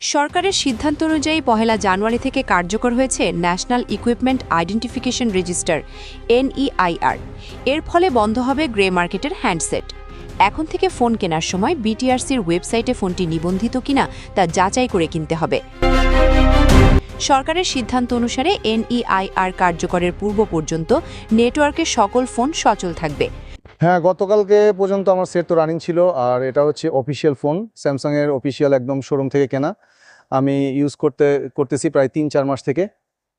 সরকারের সিদ্ধান্ত অনুযায়ী পহেলা জানুয়ারি থেকে কার্যকর হয়েছে national equipment identification register, NEIR. এর ফলে বন্ধ হবে গ্রে মার্কেটের হ্যান্ডসেট। এখন থেকে ফোন কেনার সময় বিটিআরসির ওয়েবসাইটে ফোনটি নিবন্ধিত কিনা তা যাচাই করে কিনতে হবে। সরকারের সিদ্ধান্ত অনুসারে এনইআইআর কার্যকরের পূর্ব পর্যন্ত নেটওয়ার্কের সকল ফোন সচল থাকবে। হ্যাঁ গতকালকে পর্যন্ত আমার সেট তো রানিং ছিল, আর এটা হচ্ছে অফিসিয়াল ফোন স্যামসাংয়ের অফিসিয়াল একদম শোরুম থেকে কেনা। আমি ইউজ করতে, করতেছি প্রায় তিন, চার মাস থেকে।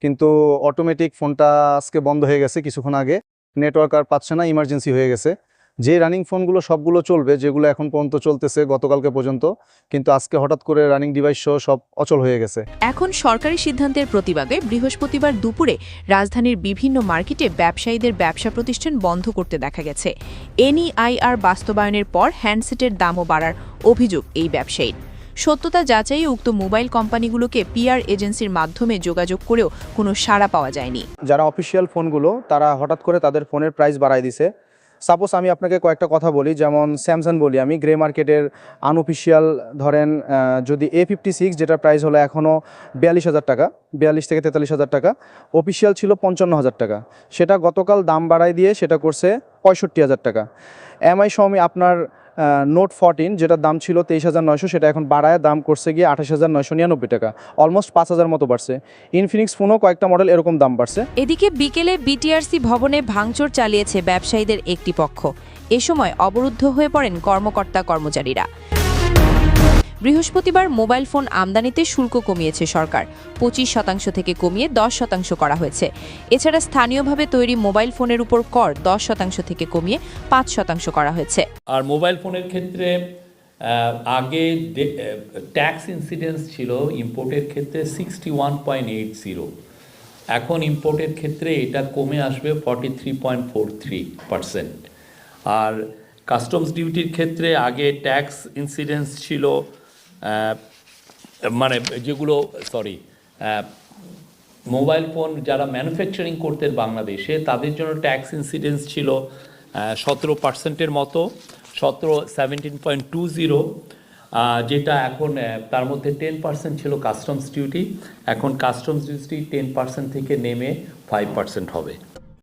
কিন্তু অটোমেটিক ফোনটা আজকে বন্ধ হয়ে গেছে কিছুক্ষণ আগে। নেটওয়ার্ক আর পাচ্ছে না ইমার্জেন্সি হয়ে গেছে। যে রানিং ফোনগুলো সবগুলো চলবে যেগুলো এখন পর্যন্ত চলতেছে গতকালকে পর্যন্ত কিন্তু আজকে হঠাৎ করে রানিং ডিভাইস সহ সব অচল হয়ে গেছে। এখন সরকারি সিদ্ধান্তের প্রতিবাদে বৃহস্পতিবার দুপুরে রাজধানীর বিভিন্ন মার্কেটে ব্যবসায়ীদের ব্যবসা প্রতিষ্ঠান বন্ধ করতে দেখা গেছে। এনইআইআর বাস্তবায়নের পর হ্যান্ডসেটের দামও বাড়ার অভিযোগ এই ব্যবসায়ীর। সত্যতা যাচাই উক্ত মোবাইল কোম্পানিগুলোকে পিআর এজেন্সির মাধ্যমে যোগাযোগ করেও কোনো সাড়া পাওয়া যায়নি। যারা অফিসিয়াল ফোনগুলো তারা হঠাৎ করে তাদের ফোনের প্রাইস বাড়ায় দিছে। সাপোজ আমি আপনাকে কয়েকটা কথা বলি, যেমন স্যামসাং বলি আমি গ্রে মার্কেটের আনঅফিসিয়াল ধরেন যদি এ ফিফটি সিক্স যেটার প্রাইস হলো এখনও বিয়াল্লিশ হাজার টাকা, বিয়াল্লিশ থেকে তেতাল্লিশ হাজার টাকা অফিসিয়াল ছিল পঞ্চান্ন হাজার টাকা। সেটা গতকাল দাম বাড়ায় দিয়ে সেটা করছে পঁয়ষট্টি হাজার টাকা। এমআই সমি আপনার নোট ফোরটিন যেটার দাম ছিল তেইশ হাজার নয়শো, সেটা এখন বাড়ায়, দাম করছে গিয়ে আঠাশ হাজার নয়শো নিরানব্বই টাকা। অলমোস্ট পাঁচ হাজার মতো বাড়ছে। ইনফিনিক্স ফোনও কয়েকটা মডেল এরকম দাম বাড়ছে। এদিকে বিকেলে বিটিআরসি ভবনে ভাঙচুর চালিয়েছে ব্যবসায়ীদের একটি পক্ষ। এ সময় অবরুদ্ধ হয়ে পড়েন কর্মকর্তা কর্মচারীরা বৃহস্পতিবার মোবাইল ফোন আমদানিতে শুল্ক কমিয়েছে সরকার। পঁচিশ শতাংশ থেকে কমিয়ে দশ শতাংশ করা হয়েছে। এছাড়া স্থানীয়ভাবে তৈরি মোবাইল ফোনের উপর কর দশ শতাংশ থেকে কমিয়ে পাঁচ শতাংশ করা হয়েছে। আর মোবাইল ফোনের ক্ষেত্রে আগে ট্যাক্স ইনসিডেন্স ছিল ইম্পোর্টের ক্ষেত্রে sixty one point eight zero এখন ইম্পোর্টের ক্ষেত্রে এটা কমে আসবে forty three point four three percent আর কাস্টমস ডিউটির ক্ষেত্রে আগে ট্যাক্স ইনসিডেন্স ছিল মানে যেগুলো সরি মোবাইল ফোন যারা ম্যানুফ্যাকচারিং করতেন বাংলাদেশে, তাদের জন্য ট্যাক্স ইনসিডেন্স ছিল সতেরো পার্সেন্টের মতো, সতেরো সেভেন্টিন পয়েন্ট টু জিরো যেটা এখন তার মধ্যে টেন পার্সেন্ট ছিল কাস্টমস ডিউটি এখন কাস্টমস ডিউটি টেন পার্সেন্ট থেকে নেমে ফাইভ পার্সেন্ট হবে।